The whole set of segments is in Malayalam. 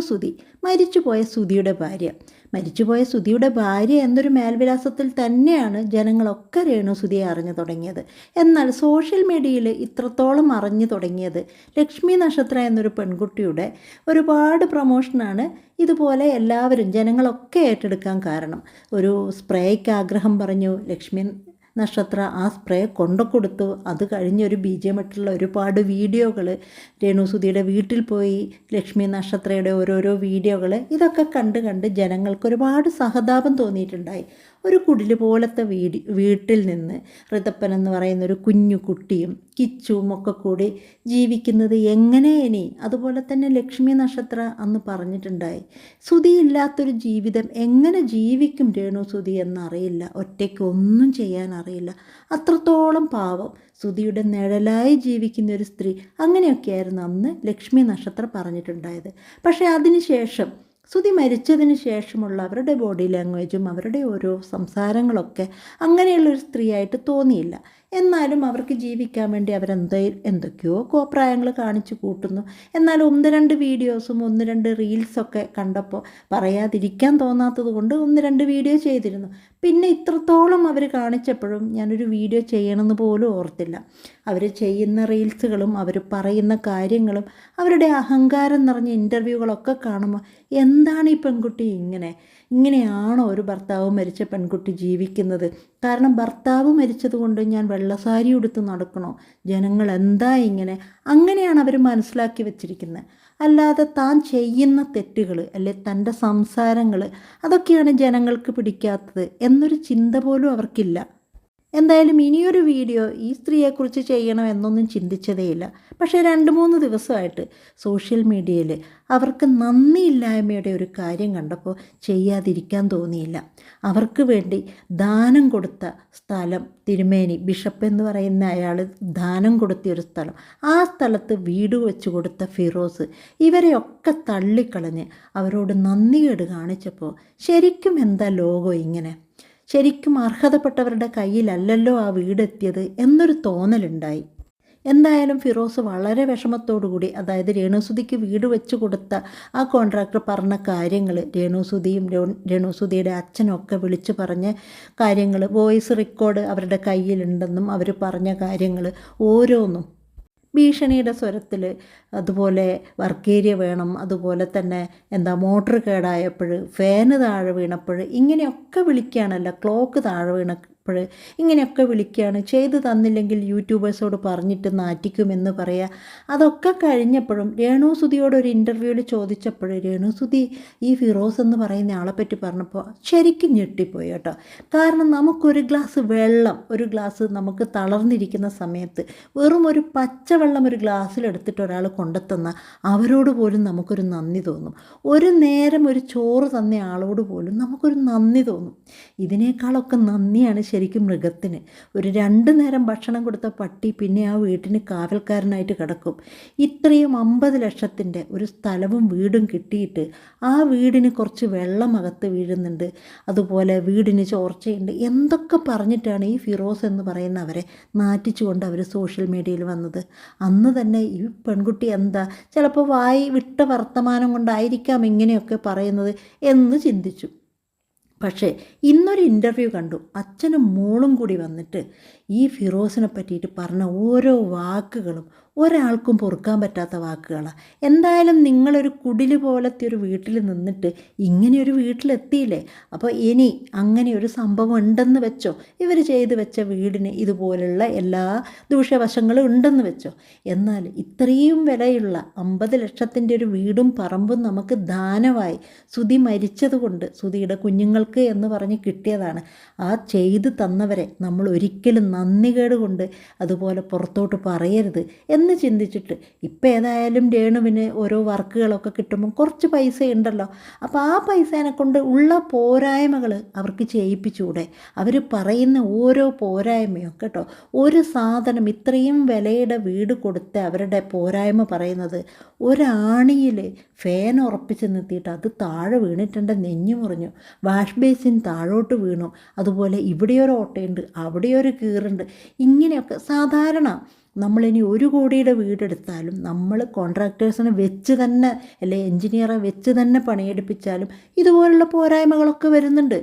സുതി മരിച്ചുപോയ സുതിയുടെ ഭാര്യ. മരിച്ചുപോയ സുതിയുടെ ഭാര്യ എന്നൊരു മേൽവിലാസത്തിൽ തന്നെയാണ് ജനങ്ങളൊക്കെ രേണുസുതിയെ അറിഞ്ഞു തുടങ്ങിയത്. എന്നാൽ സോഷ്യൽ മീഡിയയിൽ ഇത്രത്തോളം അറിഞ്ഞു തുടങ്ങിയത് ലക്ഷ്മി നക്ഷത്ര എന്നൊരു പെൺകുട്ടിയുടെ ഒരുപാട് പ്രൊമോഷനാണ് ഇതുപോലെ എല്ലാവരും ജനങ്ങളൊക്കെ ഏറ്റെടുക്കാൻ കാരണം. ഒരു സ്പ്രേയ്ക്ക് ആഗ്രഹം പറഞ്ഞു ലക്ഷ്മി നക്ഷത്ര ആ സ്പ്രേ കൊണ്ടു കൊടുത്തു. അത് കഴിഞ്ഞ് ഒരു മറ്റുള്ള ഒരുപാട് വീഡിയോകൾ രേണുസുതിയുടെ വീട്ടിൽ പോയി ലക്ഷ്മി നക്ഷത്രയുടെ ഓരോരോ വീഡിയോകൾ ഇതൊക്കെ കണ്ട് കണ്ട് ജനങ്ങൾക്ക് ഒരുപാട് സഹതാപം തോന്നിയിട്ടുണ്ടായി. ഒരു കുടിൽ പോലത്തെ വീടി വീട്ടിൽ നിന്ന് ഋതപ്പൻ എന്ന് പറയുന്ന ഒരു കുഞ്ഞു കുട്ടിയും കിച്ചുവും ഒക്കെ കൂടി ജീവിക്കുന്നത് എങ്ങനെ ഇനി? അതുപോലെ തന്നെ ലക്ഷ്മി നക്ഷത്ര അന്ന് പറഞ്ഞിട്ടുണ്ടായി. സുതിയില്ലാത്തൊരു ജീവിതം എങ്ങനെ ജീവിക്കും രേണു സുതി എന്നറിയില്ല. ഒറ്റയ്ക്ക് ഒന്നും ചെയ്യാൻ അറിയില്ല. അത്രത്തോളം പാവം സുതിയുടെ നിഴലായി ജീവിക്കുന്ന ഒരു സ്ത്രീ. അങ്ങനെയൊക്കെയായിരുന്നു അന്ന് ലക്ഷ്മി നക്ഷത്ര പറഞ്ഞിട്ടുണ്ടായത്. പക്ഷേ അതിനുശേഷം സുതി മരിച്ചതിന് ശേഷമുള്ള അവരുടെ ബോഡി ലാംഗ്വേജും അവരുടെ ഓരോ സംസാരങ്ങളൊക്കെ അങ്ങനെയുള്ളൊരു സ്ത്രീയായിട്ട് തോന്നിയില്ല. എന്നാലും അവർക്ക് ജീവിക്കാൻ വേണ്ടി അവരെന്ത എന്തൊക്കെയോ കോപ്രായങ്ങൾ കാണിച്ചു കൂട്ടുന്നു. എന്നാൽ ഒന്ന് രണ്ട് വീഡിയോസും ഒന്ന് രണ്ട് റീൽസൊക്കെ കണ്ടപ്പോൾ പറയാതിരിക്കാൻ തോന്നാത്തത് കൊണ്ട് ഒന്ന് രണ്ട് വീഡിയോ ചെയ്തിരുന്നു. പിന്നെ ഇത്രത്തോളം അവർ കാണിച്ചപ്പോഴും ഞാനൊരു വീഡിയോ ചെയ്യണമെന്ന് പോലും ഓർത്തില്ല. അവർ ചെയ്യുന്ന റീൽസുകളും അവർ പറയുന്ന കാര്യങ്ങളും അവരുടെ അഹങ്കാരം നിറഞ്ഞ ഇന്റർവ്യൂകളൊക്കെ കാണുമ്പോൾ എന്താണ് ഈ പെൺകുട്ടി ഇങ്ങനെ? ഇങ്ങനെയാണോ ഒരു ഭർത്താവ് മരിച്ച പെൺകുട്ടി ജീവിക്കുന്നത്? കാരണം ഭർത്താവ് മരിച്ചതുകൊണ്ട് ഞാൻ വെള്ളസാരി ഉടുത്ത് നടക്കണോ? ജനങ്ങൾ എന്താ ഇങ്ങനെ? അങ്ങനെയാണ് അവർ മനസ്സിലാക്കി വെച്ചിരിക്കുന്നത്. അല്ലാതെ താൻ ചെയ്യുന്ന തെറ്റുകൾ അല്ലെ തന്റെ സംസാരങ്ങൾ അതൊക്കെയാണ് ജനങ്ങൾക്ക് പിടിക്കാത്തത് എന്നൊരു ചിന്ത പോലും അവർക്കില്ല. എന്തായാലും ഇനിയൊരു വീഡിയോ ഈ സ്ത്രീയെക്കുറിച്ച് ചെയ്യണം എന്നൊന്നും ചിന്തിച്ചതേയില്ല. പക്ഷേ രണ്ട് മൂന്ന് ദിവസമായിട്ട് സോഷ്യൽ മീഡിയയിൽ അവർക്ക് നന്ദിയില്ലായ്മയുടെ ഒരു കാര്യം കണ്ടപ്പോൾ ചെയ്യാതിരിക്കാൻ തോന്നിയില്ല. അവർക്ക് വേണ്ടി ദാനം കൊടുത്ത സ്ഥലം തിരുമേനി ബിഷപ്പ് എന്ന് പറയുന്ന അയാൾ ദാനം കൊടുത്ത ഒരു സ്ഥലം. ആ സ്ഥലത്ത് വീട് വെച്ച് കൊടുത്ത ഫിറോസ് ഇവരെയൊക്കെ തള്ളിക്കളഞ്ഞ് അവരോട് നന്ദികേട് കാണിച്ചപ്പോൾ ശരിക്കും എന്താ ലോകം ഇങ്ങനെ? ശരിക്കും അർഹതപ്പെട്ടവരുടെ കയ്യിലല്ലല്ലോ ആ വീടെത്തിയത് എന്നൊരു തോന്നലുണ്ടായി. എന്തായാലും ഫിറോസ് വളരെ വിഷമത്തോടുകൂടി അതായത് രേണുസുതിക്ക് വീട് വെച്ചു കൊടുത്ത ആ കോൺട്രാക്ടർ പറഞ്ഞ കാര്യങ്ങൾ രേണുസുതിയും രേണുസുതിയുടെ അച്ഛനും ഒക്കെ വിളിച്ചു പറഞ്ഞ കാര്യങ്ങൾ വോയിസ് റെക്കോർഡ് അവരുടെ കയ്യിലുണ്ടെന്നും അവർ പറഞ്ഞ കാര്യങ്ങൾ ഓരോന്നും ഭീഷണിയുടെ സ്വരത്തിൽ അതുപോലെ വർക്ക് ഏരിയ വേണം അതുപോലെ തന്നെ എന്താ മോട്ടർ കേടായപ്പോൾ ഫാന് താഴെ വീണപ്പോൾ ഇങ്ങനെയൊക്കെ വിളിക്കുകയാണല്ലോ ക്ലോക്ക് താഴെ വീണ അപ്പോൾ ഇങ്ങനെയൊക്കെ വിളിക്കുകയാണ്. ചെയ്തു തന്നില്ലെങ്കിൽ യൂട്യൂബേഴ്സോട് പറഞ്ഞിട്ട് നാറ്റിക്കുമെന്ന് പറയുക അതൊക്കെ കഴിഞ്ഞപ്പോഴും രേണുസുതിയോട് ഒരു ഇന്റർവ്യൂവിൽ ചോദിച്ചപ്പോൾ രേണുസുതി ഈ ഫിറോസ് എന്ന് പറയുന്ന ആളെപ്പറ്റി പറഞ്ഞപ്പോൾ ശരിക്കും ഞെട്ടിപ്പോയി കേട്ടോ. കാരണം നമുക്കൊരു ഗ്ലാസ് വെള്ളം ഒരു ഗ്ലാസ് നമുക്ക് തളർന്നിരിക്കുന്ന സമയത്ത് വെറും ഒരു പച്ചവെള്ളം ഒരു ഗ്ലാസ്സിലെടുത്തിട്ട് ഒരാൾ കൊണ്ടെത്തുന്ന അവരോട് പോലും നമുക്കൊരു നന്ദി തോന്നും. ഒരു നേരം ഒരു ചോറ് തന്ന ആളോട് പോലും നമുക്കൊരു നന്ദി തോന്നും. ഇതിനേക്കാളൊക്കെ നന്ദിയാണ് ശരിക്കും മൃഗത്തിന്. ഒരു രണ്ട് നേരം ഭക്ഷണം കൊടുത്ത പട്ടി പിന്നെ ആ വീട്ടിന് കാവൽക്കാരനായിട്ട് കിടക്കും. ഇത്രയും അമ്പത് ലക്ഷത്തിന്റെ ഒരു സ്ഥലവും വീടും കിട്ടിയിട്ട് ആ വീടിന് കുറച്ച് വെള്ളം അകത്ത് വീഴുന്നുണ്ട്. അതുപോലെ വീടിന് ചോർച്ചയുണ്ട്. എന്തൊക്കെ പറഞ്ഞിട്ടാണ് ഈ ഫിറോസ് എന്ന് പറയുന്നവരെ നാറ്റിച്ചുകൊണ്ട് അവർ സോഷ്യൽ മീഡിയയിൽ വന്നത്? അന്ന് തന്നെ ഈ പെൺകുട്ടി എന്താ? ചിലപ്പോൾ വായി വിട്ട വർത്തമാനം കൊണ്ടായിരിക്കാം ഇങ്ങനെയൊക്കെ പറയുന്നത് എന്ന് ചിന്തിച്ചു. പക്ഷേ ഇന്നൊരു ഇന്റർവ്യൂ കണ്ടു. അച്ഛനും മോളും കൂടി വന്നിട്ട് ഈ ഫിറോസിനെ പറ്റിയിട്ട് പറഞ്ഞ ഓരോ വാക്കുകളും ഒരാൾക്കും പൊറുക്കാൻ പറ്റാത്ത വാക്കുകളാണ് എന്തായാലും നിങ്ങളൊരു കുടിൽ പോലത്തെ ഒരു വീട്ടിൽ നിന്നിട്ട് ഇങ്ങനെയൊരു വീട്ടിലെത്തിയില്ലേ? അപ്പോൾ ഇനി അങ്ങനെ ഒരു സംഭവം ഉണ്ടെന്ന് വെച്ചോ? ഇവർ ചെയ്തു വെച്ച വീടിന് ഇതുപോലുള്ള എല്ലാ ദൂഷ്യവശങ്ങളും ഉണ്ടെന്ന് വെച്ചോ? എന്നാൽ ഇത്രയും വിലയുള്ള അമ്പത് ലക്ഷത്തിന്റെ ഒരു വീടും പറമ്പും നമുക്ക് ദാനമായി സുതി മരിച്ചതുകൊണ്ട് സുതിയുടെ കുഞ്ഞുങ്ങൾക്ക് എന്ന് പറഞ്ഞ് കിട്ടിയതാണ്. ആ ചെയ്തു തന്നവരെ നമ്മൾ ഒരിക്കലും നന്ദികേട് കൊണ്ട് അതുപോലെ പുറത്തോട്ട് പറയരുത് എന്ന് ചിന്തിച്ചിട്ട്. ഇപ്പം ഏതായാലും രേണുവിന് ഓരോ വർക്കുകളൊക്കെ കിട്ടുമ്പോൾ കുറച്ച് പൈസ ഉണ്ടല്ലോ അപ്പോൾ ആ പൈസേനെ കൊണ്ട് ഉള്ള പോരായ്മകൾ അവർക്ക് ചെയ്യിപ്പിച്ചുകൂടെ അവർ പറയുന്ന ഓരോ പോരായ്മയും കേട്ടോ. ഒരു സാധനം ഇത്രയും വിലയുടെ വീട് കൊടുത്ത് അവരുടെ പോരായ്മ പറയുന്നത് ഒരാണിയിൽ ഫാൻ ഉറപ്പിച്ച് നിർത്തിയിട്ട് അത് താഴെ വീണിട്ടുണ്ട് നെഞ്ഞു മുറിഞ്ഞു. വാഷ് ബേസിൻ താഴോട്ട് വീണു. അതുപോലെ ഇവിടെ ഒരു ഓട്ടയുണ്ട് അവിടെ ഒരു കീറുണ്ട്. ഇങ്ങനെയൊക്കെ സാധാരണ നമ്മളിനി ഒരു കോടിയുടെ വീടെടുത്താലും നമ്മൾ കോൺട്രാക്ടേഴ്സിനെ വെച്ച് തന്നെ അല്ലെ എൻജിനീയറെ വെച്ച് തന്നെ പണിയെടുപ്പിച്ചാലും ഇതുപോലുള്ള പോരായ്മകളൊക്കെ വരുന്നുണ്ട്.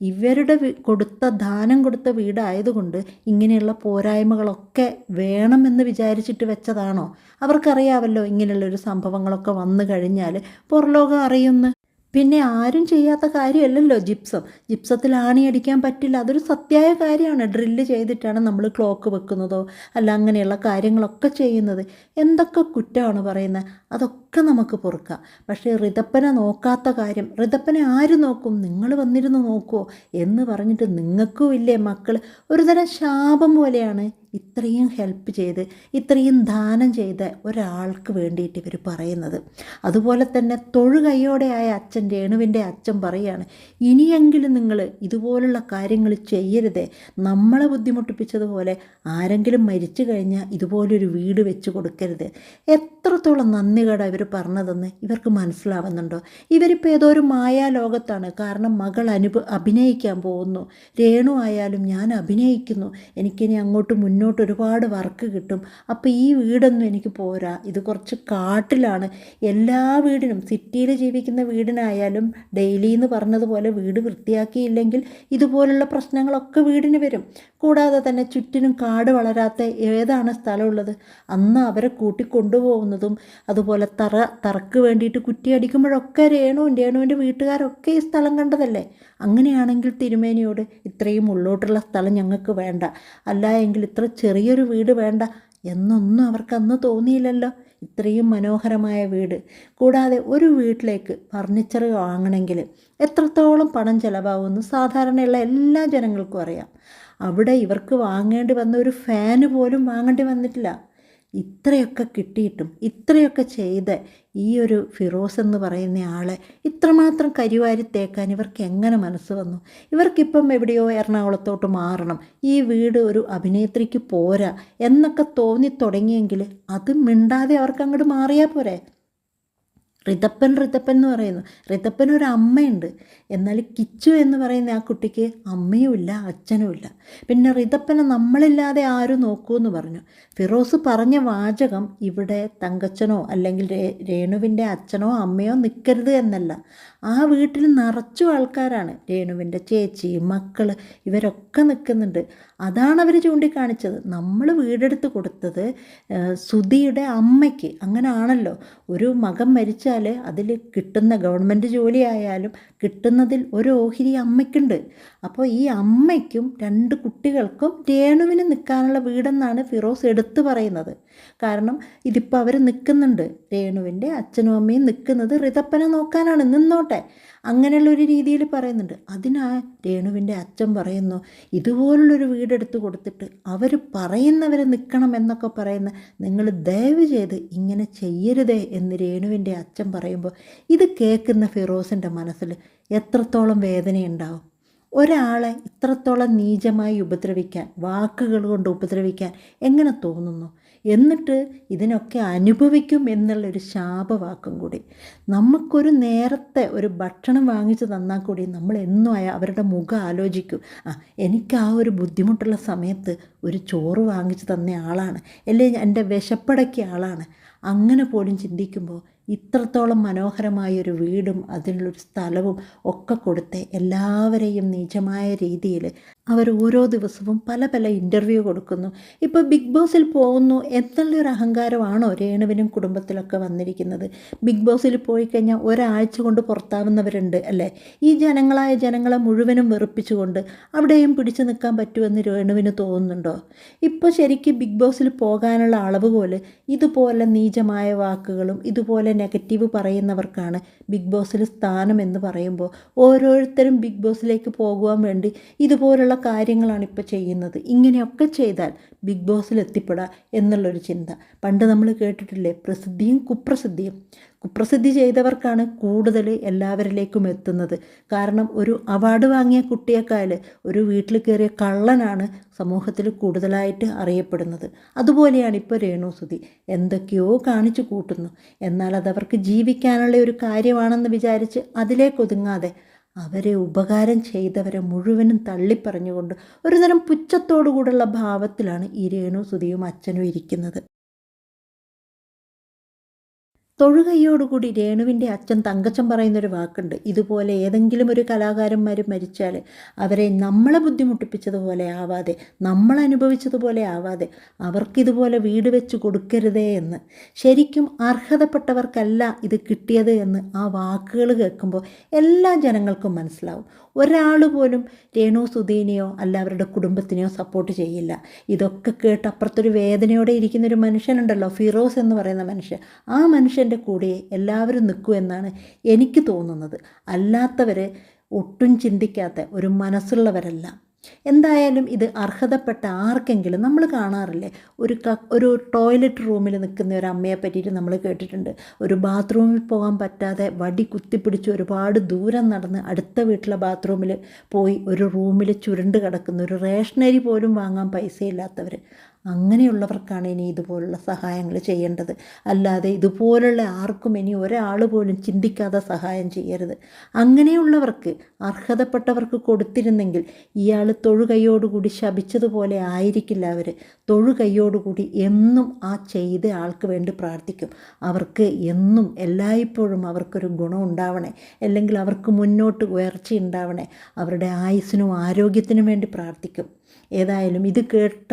ഇവരുടെ കൊടുത്ത ദാനം കൊടുത്ത വീടായതുകൊണ്ട് ഇങ്ങനെയുള്ള പോരായ്മകളൊക്കെ വേണമെന്ന് വിചാരിച്ചിട്ട് വെച്ചതാണോ? അവർക്കറിയാമല്ലോ ഇങ്ങനെയുള്ളൊരു സംഭവങ്ങളൊക്കെ വന്നു കഴിഞ്ഞാൽ പുറലോകം അറിയുന്നു. പിന്നെ ആരും ചെയ്യാത്ത കാര്യമല്ലല്ലോ ജിപ്സം. ജിപ്സത്തിൽ ആണി അടിക്കാൻ പറ്റില്ല. അതൊരു സത്യമായ കാര്യമാണ്. ഡ്രില്ല് ചെയ്തിട്ടാണ് നമ്മൾ ക്ലോക്ക് വെക്കുന്നതോ അല്ല അങ്ങനെയുള്ള കാര്യങ്ങളൊക്കെ ചെയ്യുന്നത്. എന്തൊക്കെ കുറ്റമാണ് പറയുന്നത്? അതൊക്കെ നമുക്ക് പൊറുക്കാം. പക്ഷേ ഋതപ്പനെ നോക്കാത്ത കാര്യം ഋതപ്പനെ ആര് നോക്കും? നിങ്ങൾ വന്നിരുന്ന് നോക്കുമോ എന്ന് പറഞ്ഞിട്ട് നിങ്ങൾക്കും ഇല്ലേ മക്കൾ ഒരുതരം ശാപം പോലെയാണ് ഇത്രയും ഹെൽപ്പ് ചെയ്ത് ഇത്രയും ദാനം ചെയ്ത ഒരാൾക്ക് വേണ്ടിയിട്ട് ഇവർ പറയുന്നത്. അതുപോലെ തന്നെ തൊഴുകൈയോടെയായ അച്ഛൻ രേണുവിന്റെ അച്ഛൻ പറയാണ് ഇനിയെങ്കിലും നിങ്ങൾ ഇതുപോലുള്ള കാര്യങ്ങൾ ചെയ്യരുതേ. നമ്മളെ ബുദ്ധിമുട്ടിപ്പിച്ചതുപോലെ ആരെങ്കിലും മരിച്ചു കഴിഞ്ഞാൽ ഇതുപോലൊരു വീട് വെച്ച് കൊടുക്കരുത്. എത്രത്തോളം നന്ദികേടാണ് ഇവർ പറഞ്ഞതെന്ന് ഇവർക്ക് മനസ്സിലാവുന്നുണ്ടോ? ഇവരിപ്പോൾ ഏതോ ഒരു മായാലോകത്താണ്. കാരണം മകൾ അനുഭ അഭിനയിക്കാൻ പോകുന്നു. രേണു ആയാലും ഞാൻ അഭിനയിക്കുന്നു. എനിക്കിനി അങ്ങോട്ട് മുന്നോട്ട് ഒരുപാട് വർക്ക് കിട്ടും. അപ്പോൾ ഈ വീടൊന്നും എനിക്ക് പോരാ. ഇത് കുറച്ച് കാട്ടിലാണ്. എല്ലാ വീടിനും സിറ്റിയിൽ ജീവിക്കുന്ന വീടിനായാലും ഡെയിലി എന്ന് പറഞ്ഞതുപോലെ വീട് വൃത്തിയാക്കിയില്ലെങ്കിൽ ഇതുപോലുള്ള പ്രശ്നങ്ങളൊക്കെ വീടിന് വരും. കൂടാതെ തന്നെ ചുറ്റിനും കാട് വളരാത്ത ഏതാണ് സ്ഥലമുള്ളത്? അന്ന് അവരെ കൂട്ടിക്കൊണ്ടുപോകുന്നതും അതുപോലെ തറ തറക്ക് വേണ്ടിയിട്ട് കുറ്റിയടിക്കുമ്പോഴൊക്കെ രേണുവും രേണുവിന്റെ വീട്ടുകാരൊക്കെ ഈ സ്ഥലം കണ്ടതല്ലേ? അങ്ങനെയാണെങ്കിൽ തിരുമേനിയോട് ഇത്രയും ഉള്ളോട്ടുള്ള സ്ഥലം ഞങ്ങൾക്ക് വേണ്ട. അല്ല എങ്കിൽ ഇത്ര ചെറിയൊരു വീട് വേണ്ട എന്നൊന്നും അവർക്ക് അന്ന് തോന്നിയില്ലല്ലോ. ഇത്രയും മനോഹരമായ വീട്. കൂടാതെ ഒരു വീട്ടിലേക്ക് ഫർണിച്ചർ വാങ്ങണമെങ്കിൽ എത്രത്തോളം പണം ചിലവാകുമെന്ന് സാധാരണയുള്ള എല്ലാ ജനങ്ങൾക്കും അറിയാം. അവിടെ ഇവർക്ക് വാങ്ങേണ്ടി വന്ന ഒരു ഫാന് പോലും വാങ്ങേണ്ടി വന്നിട്ടില്ല. ഇത്രയൊക്കെ കിട്ടിയിട്ടും ഇത്രയൊക്കെ ചെയ്ത് ഈ ഒരു ഫിറോസ് എന്ന് പറയുന്ന ആളെ ഇത്രമാത്രം കരിവാരി തേക്കാൻ ഇവർക്ക് എങ്ങനെ മനസ്സ് വന്നു? ഇവർക്കിപ്പം എവിടെയോ എറണാകുളത്തോട്ട് മാറണം. ഈ വീട് ഒരു അഭിനേത്രിക്ക് പോരാ എന്നൊക്കെ തോന്നി തുടങ്ങിയെങ്കിൽ അത് മിണ്ടാതെ അവർക്ക് അങ്ങോട്ട് മാറിയാൽ പോരെ. ഋതപ്പൻ ഋതപ്പൻ എന്ന് പറയുന്നു. ഋതപ്പൻ ഒരു അമ്മയുണ്ട്. എന്നാൽ കിച്ചു എന്ന് പറയുന്ന ആ കുട്ടിക്ക് അമ്മയുമില്ല അച്ഛനുമില്ല. പിന്നെ ഋതപ്പനെ നമ്മളില്ലാതെ ആരും നോക്കൂ എന്ന് പറഞ്ഞു. ഫിറോസ് പറഞ്ഞ വാചകം ഇവിടെ തങ്കച്ചനോ അല്ലെങ്കിൽ രേണുവിന്റെ അച്ഛനോ അമ്മയോ നിൽക്കരുത് എന്നല്ല. ആ വീട്ടിൽ നിറച്ചു ആൾക്കാരാണ്. രേണുവിന്റെ ചേച്ചി മക്കൾ ഇവരൊക്കെ നിൽക്കുന്നുണ്ട്. അതാണ് അവർ ചൂണ്ടിക്കാണിച്ചത്. നമ്മൾ വീടെടുത്ത് കൊടുത്തത് സുധിയുടെ അമ്മയ്ക്ക്. അങ്ങനെ ആണല്ലോ ഒരു മകൻ മരിച്ചാൽ അതിൽ കിട്ടുന്ന ഗവൺമെന്റ് ജോലിയായാലും കിട്ടുന്നതിൽ ഒരു ഓഹരി അമ്മയ്ക്കുണ്ട്. അപ്പോൾ ഈ അമ്മയ്ക്കും രണ്ട് കുട്ടികൾക്കും രേണുവിന് നിൽക്കാനുള്ള വീടെന്നാണ് ഫിറോസ് എടുത്തു പറയുന്നത്. കാരണം ഇതിപ്പോൾ അവർ നിൽക്കുന്നുണ്ട്. രേണുവിന്റെ അച്ഛനും അമ്മയും നിൽക്കുന്നത് ഋതപ്പനെ നോക്കാനാണ് നിന്നോട്ടെ. അങ്ങനെയുള്ള ഒരു രീതിയിൽ പറയുന്നുണ്ട്. അതിനാ രേണുവിന്റെ അച്ഛൻ പറയുന്നു ഇതുപോലുള്ളൊരു വീടെടുത്ത് കൊടുത്തിട്ട് അവർ പറയുന്നവർ നിൽക്കണം എന്നൊക്കെ പറയുന്ന നിങ്ങൾ ദയവ് ചെയ്ത് ഇങ്ങനെ ചെയ്യരുതേ എന്ന് രേണുവിന്റെ അച്ഛൻ പറയുമ്പോൾ ഇത് കേൾക്കുന്ന ഫിറോസിന്റെ മനസ്സിൽ എത്രത്തോളം വേദനയുണ്ടാവും? ഒരാളെ ഇത്രത്തോളം നീചമായി ഉപദ്രവിക്കാൻ വാക്കുകൾ കൊണ്ട് ഉപദ്രവിക്കാൻ എങ്ങനെ തോന്നുന്നു? എന്നിട്ട് ഇതിനൊക്കെ അനുഭവിക്കും എന്നുള്ളൊരു ശാപവാക്കും കൂടി. നമുക്കൊരു നേരത്തെ ഒരു ഭക്ഷണം വാങ്ങിച്ചു തന്നാൽ കൂടി നമ്മൾ എന്നും അവരുടെ മുഖം ആലോചിക്കും. ആ എനിക്ക് ആ ഒരു ബുദ്ധിമുട്ടുള്ള സമയത്ത് ഒരു ചോറ് വാങ്ങിച്ചു തന്ന ആളാണ്. അല്ലെങ്കിൽ എന്റെ വിശപ്പടക്കിയ ആളാണ്. അങ്ങനെ പോലും ചിന്തിക്കുമ്പോൾ ഇത്രത്തോളം മനോഹരമായൊരു വീടും അതിനുള്ളൊരു സ്ഥലവും ഒക്കെ കൊടുത്ത് എല്ലാവരെയും നിജമായ രീതിയിൽ അവർ ഓരോ ദിവസവും പല പല ഇന്റർവ്യൂ കൊടുക്കുന്നു. ഇപ്പോൾ ബിഗ് ബോസിൽ പോകുന്നു എന്നുള്ളൊരു അഹങ്കാരമാണോ രേണുവിനും കുടുംബത്തിലൊക്കെ വന്നിരിക്കുന്നത്? ബിഗ് ബോസിൽ പോയി കഴിഞ്ഞാൽ ഒരാഴ്ച കൊണ്ട് പുറത്താവുന്നവരുണ്ട് അല്ലേ? ഈ ജനങ്ങളായ ജനങ്ങളെ മുഴുവനും വെറുപ്പിച്ചുകൊണ്ട് അവിടെയും പിടിച്ചു നിൽക്കാൻ പറ്റുമെന്ന് രേണുവിന് തോന്നുന്നുണ്ടോ? ഇപ്പോൾ ശരിക്കും ബിഗ് ബോസിൽ പോകാനുള്ള അളവ് പോലെ ഇതുപോലെ നീചമായ വാക്കുകളും ഇതുപോലെ നെഗറ്റീവ് പറയുന്നവർക്കാണ് ബിഗ് ബോസിൽ സ്ഥാനം എന്ന് പറയുമ്പോൾ ഓരോരുത്തരും ബിഗ് ബോസിലേക്ക് പോകുവാൻ വേണ്ടി ഇതുപോലുള്ള കാര്യങ്ങളാണ് ഇപ്പോൾ ചെയ്യുന്നത്. ഇങ്ങനെയൊക്കെ ചെയ്താൽ ബിഗ് ബോസിൽ എത്തിപ്പെടാം എന്നുള്ളൊരു ചിന്ത. പണ്ട് നമ്മൾ കേട്ടിട്ടില്ലേ? പ്രസിദ്ധിയും കുപ്രസിദ്ധിയും. കുപ്രസിദ്ധി ചെയ്തവർക്കാണ് കൂടുതൽ എല്ലാവരിലേക്കും എത്തുന്നത്. കാരണം ഒരു അവാർഡ് വാങ്ങിയ കുട്ടിയേക്കാൾ ഒരു വീട്ടിൽ കയറിയ കള്ളനാണ് സമൂഹത്തിൽ കൂടുതലായിട്ട് അറിയപ്പെടുന്നത്. അതുപോലെയാണ് ഇപ്പോൾ രേണുസുതി. എന്തൊക്കെയോ കാണിച്ചു കൂട്ടുന്നു. എന്നാൽ അതവർക്ക് ജീവിക്കാനുള്ള ഒരു കാര്യമാണെന്ന് വിചാരിച്ച് അതിലേക്ക് ഒതുങ്ങാതെ അവരെ ഉപകാരം ചെയ്തവരെ മുഴുവനും തള്ളിപ്പറഞ്ഞുകൊണ്ട് ഒരുതരം പുച്ഛത്തോടുകൂടുള്ള ഭാവത്തിലാണ് ഈ രേണു സുതിയും അച്ഛനും ഇരിക്കുന്നത്. തൊഴുകൈയോടുകൂടി രേണുവിന്റെ അച്ഛൻ തങ്കച്ചൻ പറയുന്നൊരു വാക്കുണ്ട്. ഇതുപോലെ ഏതെങ്കിലും ഒരു കലാകാരന്മാർ മരിച്ചാൽ അവരെ നമ്മളെ ബുദ്ധിമുട്ടിപ്പിച്ചതുപോലെ ആവാതെ നമ്മൾ അനുഭവിച്ചതുപോലെ ആവാതെ അവർക്കിതുപോലെ വീട് വെച്ച് കൊടുക്കരുതേ എന്ന്. ശരിക്കും അർഹതപ്പെട്ടവർക്കല്ല ഇത് കിട്ടിയത് എന്ന് ആ വാക്കുകൾ കേൾക്കുമ്പോൾ എല്ലാ ജനങ്ങൾക്കും മനസ്സിലാവും. ഒരാൾ പോലും രേണു സുധീനെയോ അല്ല അവരുടെ കുടുംബത്തിനെയോ സപ്പോർട്ട് ചെയ്യില്ല. ഇതൊക്കെ കേട്ട് അപ്പുറത്തൊരു വേദനയോടെ ഇരിക്കുന്നൊരു മനുഷ്യനുണ്ടല്ലോ ഫിറോസ് എന്ന് പറയുന്ന മനുഷ്യൻ. ആ മനുഷ്യന്റെ കൂടെ എല്ലാവരും നിൽക്കൂ എന്നാണ് എനിക്ക് തോന്നുന്നത്. അല്ലാത്തവരെ ഒട്ടും ചിന്തിക്കാത്ത ഒരു മനസ്സുള്ളവരല്ല. എന്തായാലും ഇത് അർഹതപ്പെട്ട ആർക്കെങ്കിലും നമ്മൾ കാണാറില്ലേ? ഒരു ക ഒരു ടോയ്ലറ്റ് റൂമിൽ നിൽക്കുന്ന ഒരു അമ്മയെ പറ്റിയിട്ട് നമ്മൾ കേട്ടിട്ടുണ്ട്. ഒരു ബാത്റൂമിൽ പോകാൻ പറ്റാതെ വടി കുത്തിപ്പിടിച്ച് ഒരുപാട് ദൂരം നടന്ന് അടുത്ത വീട്ടിലെ ബാത്റൂമിൽ പോയി ഒരു റൂമിൽ ചുരുണ്ട് കിടക്കുന്ന ഒരു റേഷനരി പോലും വാങ്ങാൻ പൈസയില്ലാത്തവർ അങ്ങനെയുള്ളവർക്കാണ് ഇനി ഇതുപോലുള്ള സഹായങ്ങൾ ചെയ്യേണ്ടത്. അല്ലാതെ ഇതുപോലുള്ള ആർക്കും ഇനി ഒരാൾ പോലും ചിന്തിക്കാതെ സഹായം ചെയ്യരുത്. അങ്ങനെയുള്ളവർക്ക് അർഹതപ്പെട്ടവർക്ക് കൊടുത്തിരുന്നെങ്കിൽ ഇയാൾ തൊഴുകൈയോടുകൂടി ശപിച്ചതുപോലെ ആയിരിക്കില്ല അവർ തൊഴുകൈയോടുകൂടി എന്നും ആ ചെയ്ത ആൾക്ക് വേണ്ടി പ്രാർത്ഥിക്കും. അവർക്ക് എന്നും എല്ലായ്പ്പോഴും അവർക്കൊരു ഗുണം ഉണ്ടാവണേ. അല്ലെങ്കിൽ അവർക്ക് മുന്നോട്ട് ഉയർച്ച ഉണ്ടാവണേ. അവരുടെ ആയുസിനും ആരോഗ്യത്തിനും വേണ്ടി പ്രാർത്ഥിക്കും. ഏതായാലും ഇത് കേട്ട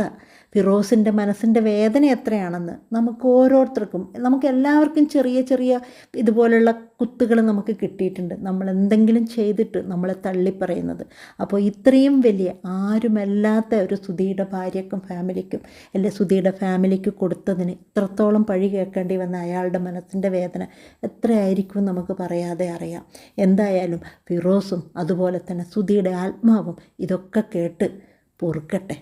ഫിറോസിന്റെ മനസ്സിന്റെ വേദന എത്രയാണെന്ന് നമുക്ക് ഓരോരുത്തർക്കും നമുക്ക് എല്ലാവർക്കും ചെറിയ ചെറിയ ഇതുപോലുള്ള കുത്തുകൾ നമുക്ക് കിട്ടിയിട്ടുണ്ട്. നമ്മൾ എന്തെങ്കിലും ചെയ്തിട്ട് നമ്മളെ തള്ളിപ്പറയുന്നത്. അപ്പോൾ ഇത്രയും വലിയ ആരുമല്ലാത്ത ഒരു സുധിയുടെ ഭാര്യക്കും ഫാമിലിക്കും അല്ലെ സുധിയുടെ ഫാമിലിക്ക് കൊടുത്തതിന് ഇത്രത്തോളം പഴി കേൾക്കേണ്ടി വന്ന അയാളുടെ മനസ്സിന്റെ വേദന എത്രയായിരിക്കും നമുക്ക് പറയാതെ അറിയാം. എന്തായാലും ഫിറോസും അതുപോലെ തന്നെ സുധിയുടെ ആത്മാവും ഇതൊക്കെ കേട്ട് പൊറുക്കട്ടെ.